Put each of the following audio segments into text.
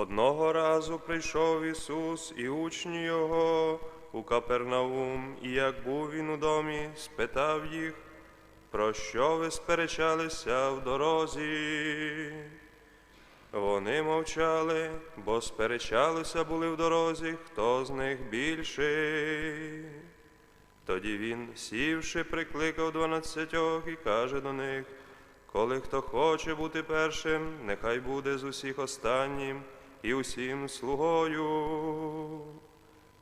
Одного разу прийшов Ісус і учні Його у Капернаум, і як був він у домі, спитав їх, про що ви сперечалися в дорозі? Вони мовчали, бо сперечалися були в дорозі, хто з них більший. Тоді він, сівши, прикликав дванадцятьох і каже до них, коли хто хоче бути першим, нехай буде з усіх останнім і усім слугою.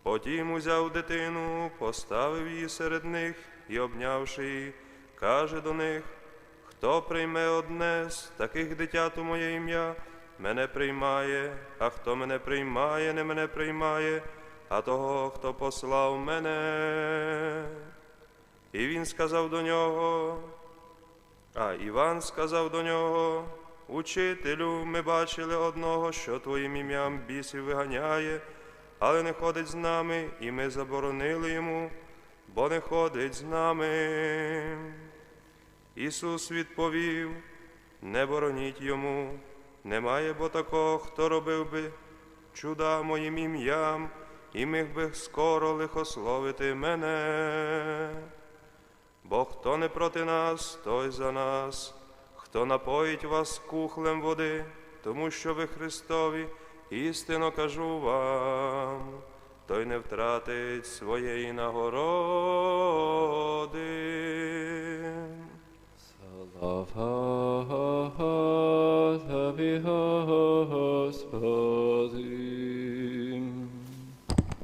Потім узяв дитину, поставив її серед них і, обнявши її, каже до них, хто прийме одне з таких дитят у моє ім'я, мене приймає, а хто мене приймає, не мене приймає, а того, хто послав мене. І він сказав до нього, а Іван сказав до нього, Учителю, ми бачили одного, що твоїм ім'ям бісів виганяє, але не ходить з нами, і ми заборонили йому, бо не ходить з нами. Ісус відповів, не бороніть йому, немає бо такого, хто робив би чуда моїм ім'ям, і міг би скоро лихословити мене. Бо хто не проти нас, той за нас, хто напоїть вас кухлем води, тому що ви Христові, істинно кажу вам, той не втратить своєї нагороди. Слава Тобі, Господи.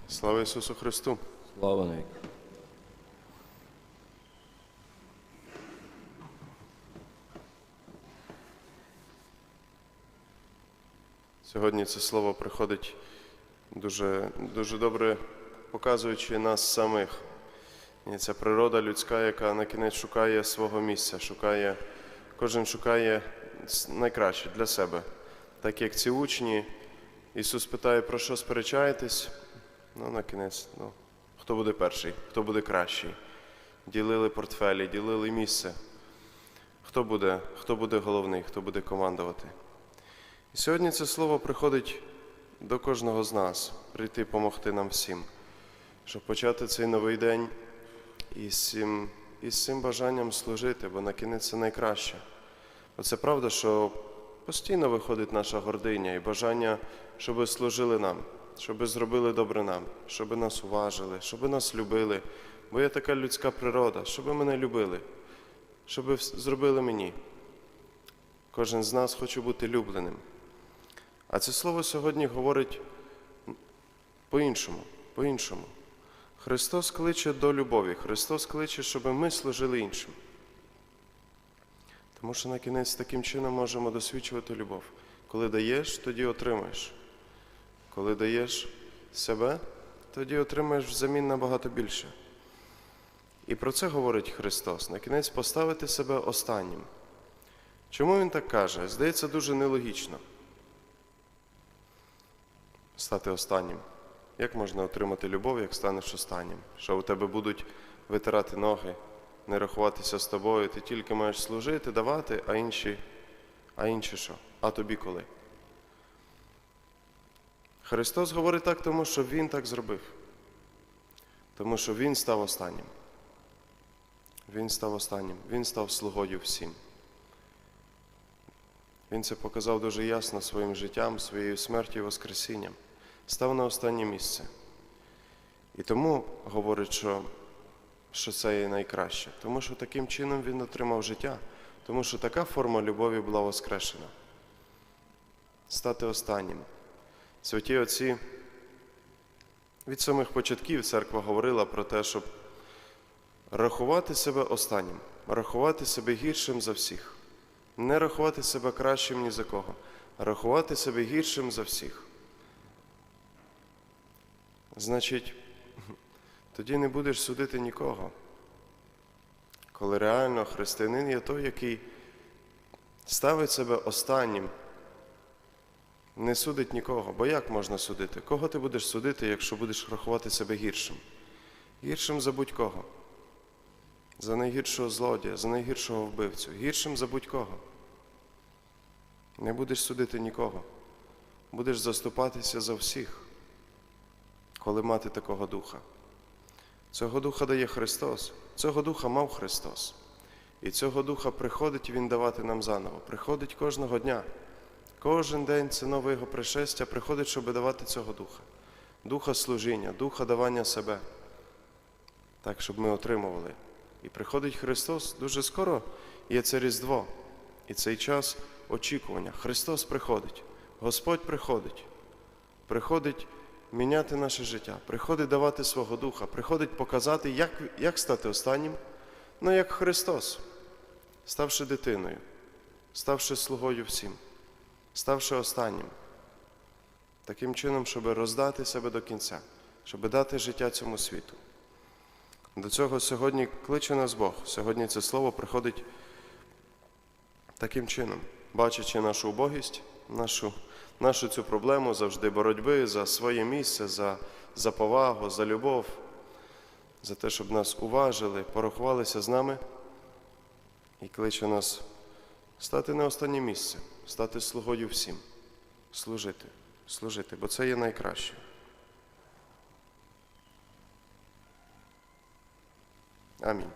Слава Ісусу Христу! Слава навіки. Сьогодні це слово приходить дуже, дуже добре показуючи нас самих. І ця природа людська, яка на кінець шукає свого місця, шукає, кожен шукає найкраще для себе. Так як ці учні, Ісус питає, про що сперечаєтесь? Ну, на кінець, ну, хто буде перший, хто буде кращий. Ділили портфелі, ділили місце. Хто буде, хто буде головний, хто буде командувати. І сьогодні це слово приходить до кожного з нас, прийти допомогти нам всім, щоб почати цей новий день із цим, із цим бажанням служити, бо на кінець це найкраще. Це правда, що постійно виходить наша гординя і бажання, щоб служили нам, щоб зробили добре нам, щоб нас уважили, щоб нас любили. Бо є така людська природа, щоб мене любили, щоб зробили мені. Кожен з нас хоче бути любленим. А це слово сьогодні говорить по-іншому, по-іншому. Христос кличе до любові, Христос кличе, щоб ми служили іншим. Тому що на кінець таким чином можемо досвідчувати любов. Коли даєш, тоді отримаєш. Коли даєш себе, тоді отримаєш взамін набагато більше. І про це говорить Христос. На кінець поставити себе останнім. Чому Він так каже? Здається, дуже нелогічно стати останнім. Як можна отримати любов, як станеш останнім? Що у тебе будуть витирати ноги, не рахуватися з тобою, ти тільки маєш служити, давати, а інші, а інші що? А тобі коли? Христос говорить так, тому що Він так зробив. Тому що Він став останнім. Він став останнім, Він став слугою всім. Він це показав дуже ясно своїм життям, своєю смертю і Воскресінням. Став на останнє місце. І тому говорить, що, що це є найкраще. Тому що таким чином він отримав життя, тому що така форма любові була воскрешена. Стати останнім. Святі отці від самих початків церква говорила про те, щоб рахувати себе останнім, рахувати себе гіршим за всіх. Не рахувати себе кращим ні за кого, рахувати себе гіршим за всіх. Значить, тоді не будеш судити нікого. Коли реально християнин є той, який ставить себе останнім, не судить нікого. Бо як можна судити? Кого ти будеш судити, якщо будеш рахувати себе гіршим? Гіршим за будь-кого. За найгіршого злодія, за найгіршого вбивцю, гіршим за будь-кого. Не будеш судити нікого. будеш заступатися за всіх, коли мати такого духа. Цього духа дає Христос, цього духа мав Христос. І цього духа приходить Він давати нам заново. Приходить кожного дня. Кожен день це нове Його пришестя приходить, щоб давати цього духа. Духа служіння, духа давання себе. Так, щоб ми отримували. І приходить Христос дуже скоро є це Різдво. І цей час очікування. Христос приходить, Господь приходить, приходить міняти наше життя, приходить давати свого духа, приходить показати, як, як стати останнім, ну як Христос, ставши дитиною, ставши слугою всім, ставши останнім. Таким чином, щоб роздати себе до кінця, щоб дати життя цьому світу. До цього сьогодні кличе нас Бог. Сьогодні це слово приходить таким чином, бачачи нашу убогість, нашу, нашу цю проблему завжди боротьби за своє місце, за, за повагу, за любов, за те, щоб нас уважили, порахувалися з нами і кличе нас стати на останнє місце, стати слугою всім, служити, служити, бо це є найкраще. Амінь.